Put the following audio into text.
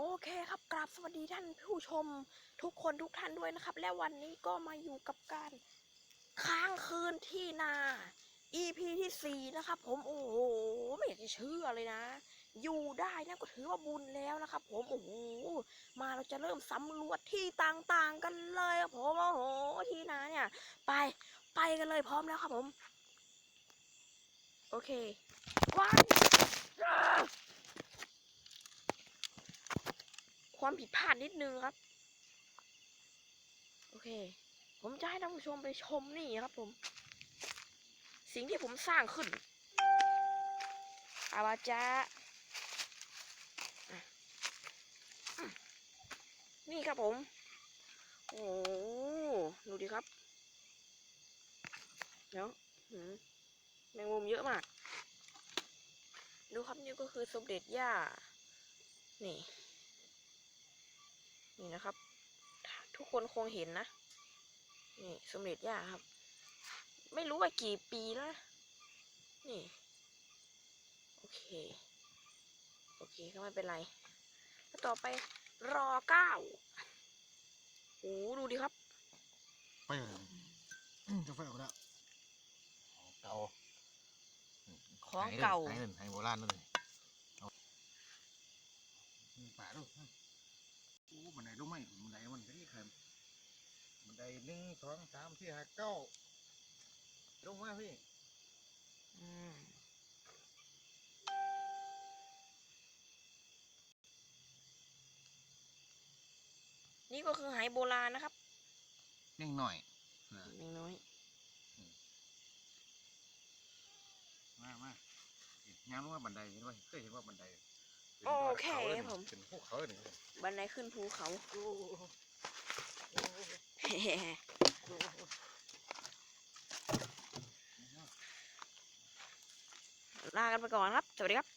โอเคครับกราบสวัสดีท่านผู้ชมทุกคนทุกท่านด้วยนะครับ และวันนี้ก็มาอยู่กับการค้างคืนที่นา EP ที่สี่นะครับ ผมโอ้โหไม่อยากจะเชื่อเลยนะ อยู่ได้นะก็ถือว่าบุญแล้วนะครับ ผมโอ้โหมาเราจะเริ่มสำรวจที่ต่างๆกันเลยครับผมโอ้โหที่นาเนี่ย ไปไปกันเลยพร้อมแล้วครับผม โอเคว้ายอ่า ความผิดพลาดนิดนึงครับ โอเค ผมจะให้ท่านผู้ชมไปชมนี่ครับผม สิ่งที่ผมสร้างขึ้นอาวาจาอะอืมนี่ครับผม โอ้ดูดิครับ เดี๋ยวแมงมุมเยอะมาก ดูครับนี่ก็คือสมเด็จย่า นี่ นี่นะครับ ทุกคนคงเห็นนะ นี่สมเด็จย่าครับ ไม่รู้ว่ากี่ปีแล้วนะนี่ โอเค โอเคก็ไม่เป็นไร แล้วต่อไปรอเก้าโอ้ดูดิครับ ไปเลยจะไฟออกแล้วเก่าของเก่าไห้หนึ่งไห้โบราณนั่นเลยมีป่าด้วย โอ้บันไดรู้ไหมบันไดมันได้ครับบันไดหนึ่งสองสามสี่ห้าเก้าลงมาพี่อืมนี่ก็คือไหโบราณนะครับเน่งหน่อยเล็กน้อย มามาย้ำว่าบันไดเห็นไหมเคยเห็นว่าบันได โอเคครับผม เป็นภูเขาเนี่ยบันไดขึ้นภูเขาลากันไปก่อนครับ สวัสดีครับ